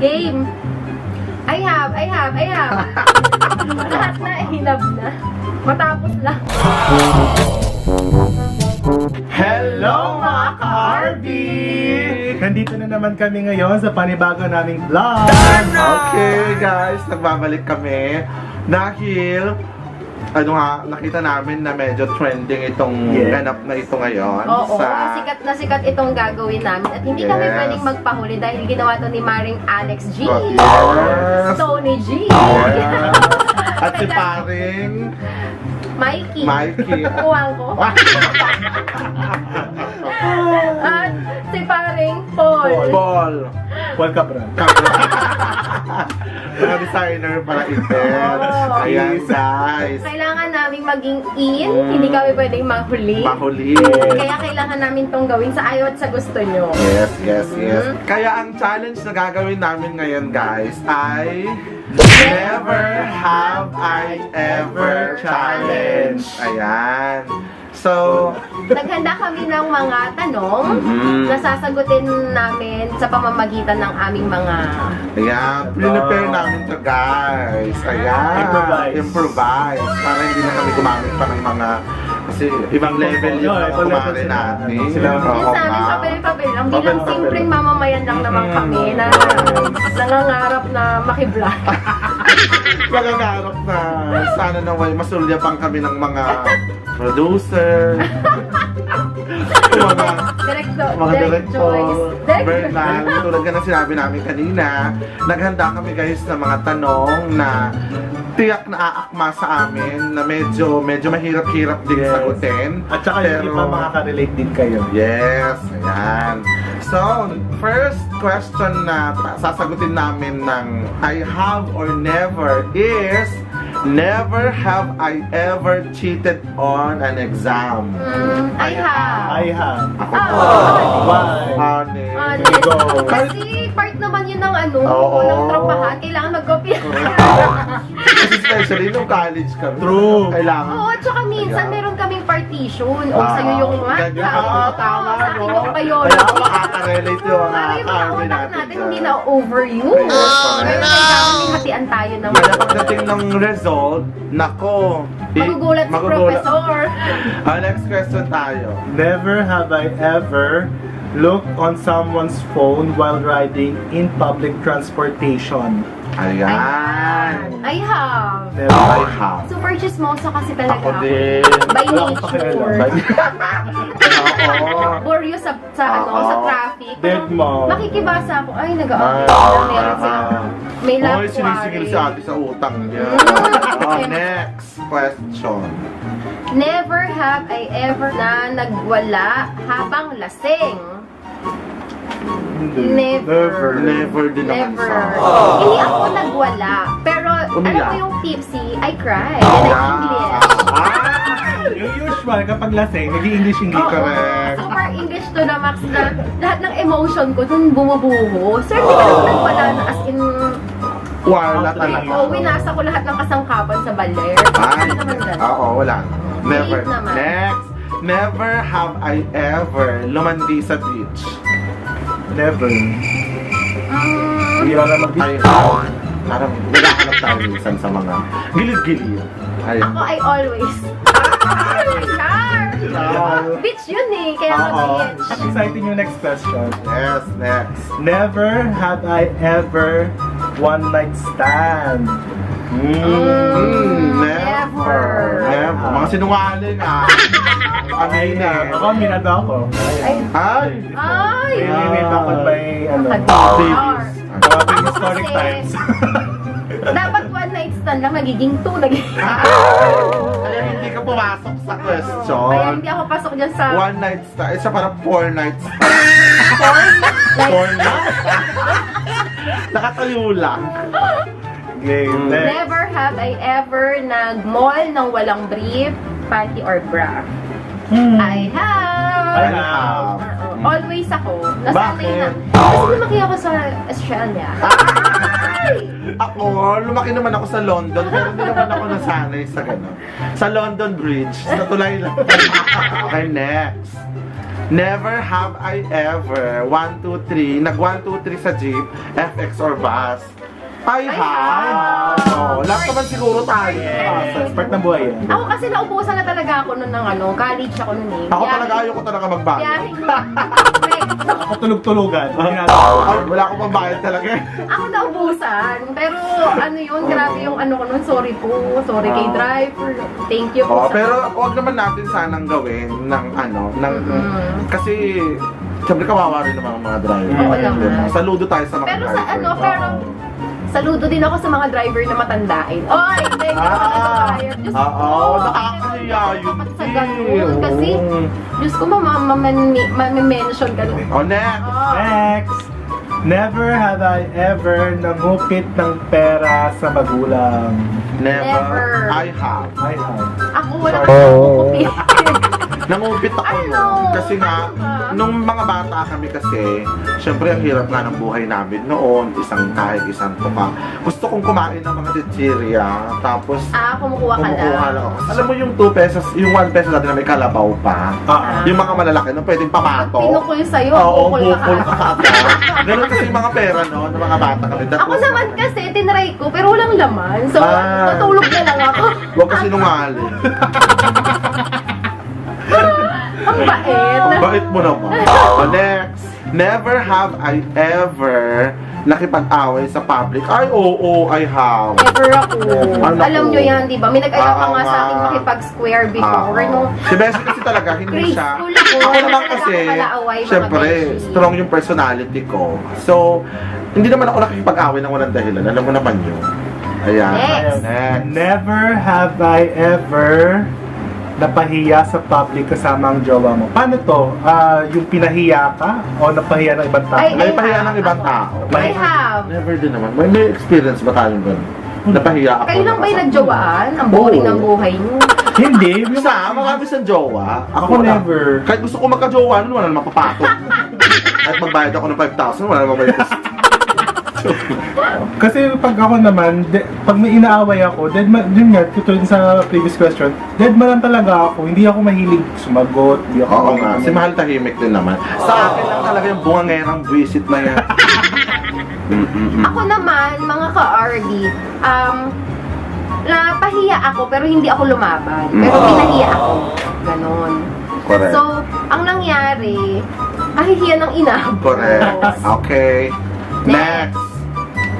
Game. I have, I have, I have. Lahat na, hinab na. Matapos lang. Hello mga ka-Harvey! Nandito na naman kami ngayon sa panibago naming vlog. Okay guys, nagbabalik kami dahil ano nga, nakita namin na medyo trending itong Yes. ganap na ito ngayon Oo, sa sikat na sikat itong gagawin namin. At hindi kami Yes. pwedeng magpahuli dahil ginawa to ni Maring Alex G. Yes. Tony G. Yes. At si paring Mikey. Mikey. Kuwang ko. At si paring Paul. Paul. Paul Cabral. Mga designer para event. Oo. Ayan guys. Kailangan naming maging in, Mm. hindi kami pwedeng mahuli. Mahuli. Kaya kailangan namin tong gawin sa ayaw at sa gusto nyo. Yes, yes, yes. Mhm. Kaya ang challenge na gagawin namin ngayon, guys, ay Never Have I Ever Challenge. Ayan. So, Naghanda kami ng mga tanong Mhm. na sasagutin namin sa pamamagitan ng aming mga... ayan, prepare namin to guys. Ayan. Improvise. Improvise. Para hindi na kami gumamit pa ng mga kasi ibang level yung mga ibang level kumare sila. natin. Sila. Oo, Yung sa amin, ma'am. papel-papel lang. Bilang Papel-papel. simpleng mamamayan lang naman kami na nangangarap na makibla. Magagarap na sana naway masulyapang kami ng mga producer. mga Director, mga direct choice. director, Direct Bernal, tulad ka na sinabi namin kanina, naghanda kami guys ng mga tanong na tiyak na aakma sa amin na medyo medyo mahirap-hirap din Yes. sagutin. At saka yung iba makaka-relate din kayo. Yes, ayan. So, first question na sasagutin namin ng I have or never is Never have I ever cheated on an exam. Mm, I have. I have. Ako Ah, po. Why? Honest. Honest. Go. Kasi part naman yun ng ano, Oo. ng tropahan. Kailangan magkopya. Kasi especially nung college kami. True. Kailangan. Oo, at saka minsan meron kaming partition. O Ah, sa'yo yung math, ganyan. Ah, yung tama, sa akin no? yung Kaya biology. makaka-relate yung mga Para yung mga karmi utak natin. hindi na overuse. Correct. Kaya kailangan may hatian tayo ng Kaya pagdating ng result, nako. i- Magugulat si magugulat. professor. Ah, next question tayo. Never have I ever looked on someone's phone while riding in public transportation. Ayan. I have. Never. I have. Super chismosa kasi talaga Ako din. By nature. Oo. Boryo sa, sa ano, Oo. sa traffic. Dead mo. Makikibasa ako, ay, Ay, nag-update na meron ah, sila. ah. May love Oy, sinisigil si ate sa utang niya. Mm. Oh, next question. Never have I ever na nagwala habang lasing. Never. Never din naman Never. sa Hindi ako nagwala. Pero, alam Umiyak. mo yung tipsy, I cry. And I English. Ah, Yung usual, kapag lasing, nag-i-English-English Oo, ka correct. super English to na max na lahat ng emotion ko dun bumubuho. Sir, hindi ka nagwala na as in, wala talaga. oh, winasa ko lahat ng kasangkapan sa baler. Ay, Hindi naman ganun. oo, wala. Never. Naman. Next. Never have I ever lumandi sa beach. Never. Mm, Hindi na mag I have. Parang naghahanap tayo minsan sa mga gilid-gilid. Ayun. ako ay always. Char! Bitch yun eh, kaya Oo. bitch. Exciting yung next question. Yes, next. Never have I ever one night stand. Mm, Mm, never. Never. Mga sinungaling ah. Kami na. Ako, minado ako. Ay, Ay! may bakod may ano. Mga prehistoric Kasi- times. Dapat one night stand lang, nagiging two, nagiging... Kaya hindi ka pumasok sa Kaya question. hindi ako pasok dyan sa... One night stand. Isa parang four nights. Porn? Like, Four nights. Nakatayo lang. Game. Mm. Next. Never have I ever nag-mall ng walang brief, panty, or bra. I have! I have. Oo. Always ako. Nasanay na. Bakit? Kasi lumaki ako sa Australia. Ako, lumaki naman ako sa London, pero hindi naman ako nasanay sa gano'n. Sa London Bridge, sa tulay lang. okay, next. Never have I ever 1, 2, 3 Nag 1, 2, 3 sa jeep FX or bus I have have. oh, Lahat naman siguro tayo Ah, sa expert ng buhay yan. Ako kasi naubusan na talaga ako nun ng ano, college ako nun eh. Ako talaga ayoko talaga magbayad Biyahe Ako tulog-tulugan. Ay, Wala akong pambayad talaga eh. Ako naubusan. Pero ano yun, grabe yung ano ko nun. Sorry po. Sorry kay Ah. driver. Thank you Oh, po. sa- pero wag naman natin sanang gawin ng ano, ng Mm. kasi Siyempre kawawa rin naman ang mga driver. Oo naman. Diba? Saludo tayo sa mga Pero sa driver. ano, pero saludo din ako sa mga driver na matandain. Oy, thank you Ah, ah, Diyos ko. oo, nakakahiya yun. Sa ganun. Kasi. Diyos ko, mamamention ka nun. Oh, next. Oh. Next. Never have I ever nangupit ng pera sa magulang. Never. Never. I have. I have. Ako wala Sorry. Oo. Nangupit ako noon. Kasi nga, Ano nung mga bata kami kasi, syempre ang hirap nga ng buhay namin noon. Isang kahit isang tuka. Gusto kong kumain ng mga chichirya. Tapos, Ah, kumukuha ka kumukuha lang. lang ako. Alam mo yung 2 pesos, yung 1 peso natin na may kalabaw pa. Ah, Yung mga malalaki, nung pwedeng pamato. pinukul sa'yo, Oo, bukol ka bukol ka ka. agad. Ganun kasi yung mga pera no, ng mga bata kami. That Ako was- naman kasi, tinry ko, pero walang laman. So, Ah. natulog na lang ako. Huwag kasi nungaling. Bait. Bait mo naman. Oh, next. Never have I ever nakipag-away sa public. Ay, oo, I have. Never ako. Ano Alam nyo yan, di ba? May nag-ayaw ka Ah, nga sa akin nga. makipag-square Ah, before. nung Si Bessie kasi talaga, hindi grade siya. school ako. Ako naman kasi, mga syempre, strong yung personality ko. So, hindi naman ako nakikipag-away ng walang dahilan. Alam mo naman yun. Ayan. Next. Next. Never have I ever napahiya sa public kasama ang jowa mo. Paano to? Ah, yung pinahiya ka o napahiya ng ibang tao? Ay, May I pahiya have. ng ibang Ako. tao. I have. Never din naman. May, may experience ba tayong ganun? Napahiya ako. Kayo lang ba yung nakasama. nagjowaan? Ang boring Oo. ng buhay nyo. Hindi. Marami sa jowa. Ako wala. never. Kahit gusto ko magka-jowa, nun wala namang papatong. Kahit magbayad ako ng 5,000, wala namang bayad. Kasi pag ako naman, de, pag may inaaway ako, dead man, yun nga, tutulad sa previous question, dead man lang talaga ako. Hindi ako mahilig sumagot. Hindi ako Oo nga, si Mahal tahimik din naman. Sa akin lang talaga yung bungangerang buwisit na yan. Mm-mm-mm. Ako naman, mga ka-RD, um, napahiya ako pero hindi ako lumaban. Pero Mm. pinahiya ako. Ganon. Correct. So, ang nangyari, kahihiya ng ina. Correct. Okay. Next.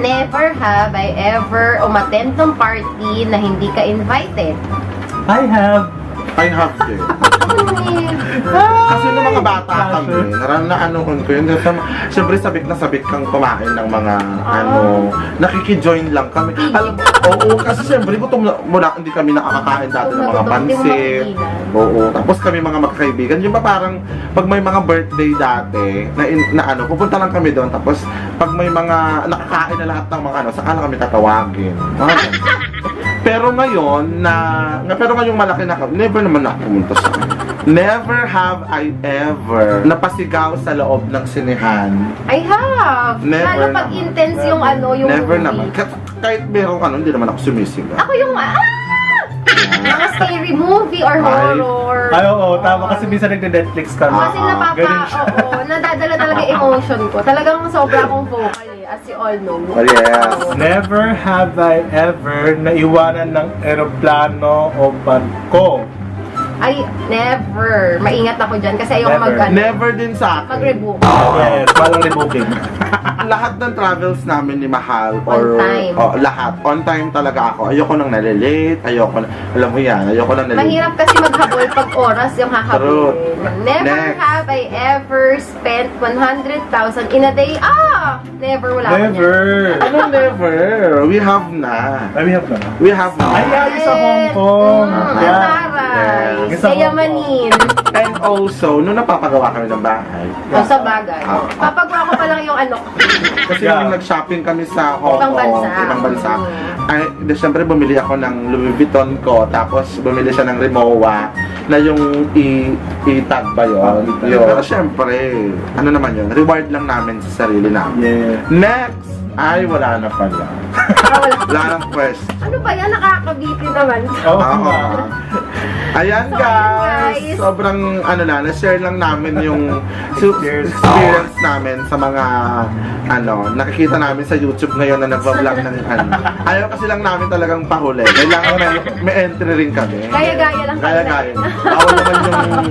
Never have I ever umattend ng party na hindi ka invited. I have. I have to. Kasi nung mga bata kami, naran na ano ko yun. Siyempre sabik na sabik kang kumain ng mga ano, nakikijoin lang kami. Alam, oo, kasi siyempre gutom na, mula hindi kami nakakakain dati ng mga pansit. Oo, tapos kami mga magkakaibigan, yung ba parang pag may mga birthday dati na, na ano, pupunta lang kami doon tapos pag may mga nakakain na lahat ng mga ano, saka lang kami tatawagin. Ganun. Pero ngayon na, nga pero ngayong malaki na never naman ako pumunta sa Never have I ever napasigaw sa loob ng sinehan. I have. Never Lalo pag naman. intense yung ano, yung Never movie. naman. Kahit, kahit merong ano, hindi naman ako sumisigaw. Ako yung, ah! Mga scary movie or horror. Ay, oo, tama. Kasi minsan nagde-Netflix kami. Kasi Ah, napapa, ganun siya. oo, nadadala talaga yung emotion ko. Talagang sobra akong vocal eh, as you all know. Oh, yes. Never have I ever naiwanan ng eroplano o barko. Ay, never. Maingat ako dyan kasi ayoko Never. mag, ano, Never din sa akin. mag-rebook. Yes, walang rebooking. lahat ng travels namin ni Mahal or On time. oh, lahat on time talaga ako. Ayoko nang nalilate, ayoko na, alam mo yan, ayoko nang nalilate. Mahirap kasi maghabol pag oras yung hahabol. True. Never Next. have I ever spent 100,000 in a day. Ah! Never, wala ako Never. Ano never? We have na. Ay, we have na. We have na. Ay, ay, sa Hong Kong. Mm, Yeah. Taray. Kong. Kayamanin. And also, nung napapagawa kami ng bahay, O sa bagay. Ah. Papagawa ko pa lang yung ano. kasi Yeah. nung nag-shopping kami sa Hong Ibang Kong, bansa. ibang bansa, Mm. ay, di, syempre bumili ako ng Louis Vuitton ko, tapos bumili siya ng Rimowa, na yung i- i-tag ba yun? Ah, Yun, syempre, ano naman yun, reward lang namin sa sarili namin. Yeah. Next, Ay, wala na pala. Wala. Nang question. Ano ba yan? Nakakabitin naman. Oo nga. Ayan So, guys, guys. sobrang ano na, na-share lang namin yung su- Cheers. experience namin sa mga ano, nakikita namin sa YouTube ngayon na nagva-vlog ng ano. Ayaw kasi lang namin talagang pahuli. Kailangan may, may entry rin kami. Gaya-gaya lang kami. Gaya-gaya. Bawal naman yung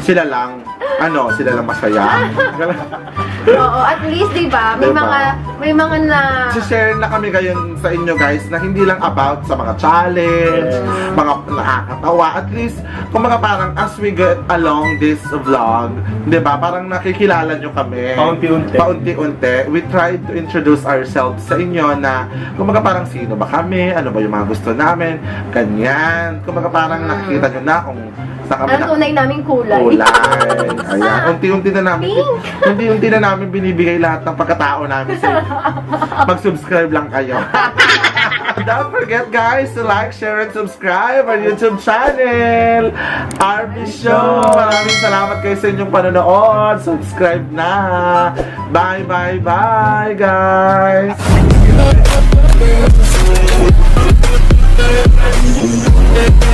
sila lang, ano, sila lang masaya. Oo, at least, di ba? May Diba? mga, may mga na... share na kami ngayon sa inyo guys na hindi lang about sa mga challenge, mga nakakatawa. At least, kumaga parang as we get along this vlog, di ba? Parang nakikilala nyo kami. Paunti-unti. Paunti-unti. We tried to introduce ourselves sa inyo na kumaga parang sino ba kami, ano ba yung mga gusto namin, ganyan. Kumaga parang nakikita nyo na kung sa kami Ano tunay naming kulay? kulay. Ayan, unti-unti na namin unti-unti na namin binibigay lahat ng pagkatao namin sa inyo. Mag-subscribe lang kayo. Don't forget guys to like, share, and subscribe our YouTube channel, RP Show. Maraming salamat kayo sa inyong panonood. Subscribe na. Bye, bye, bye guys. Yeah.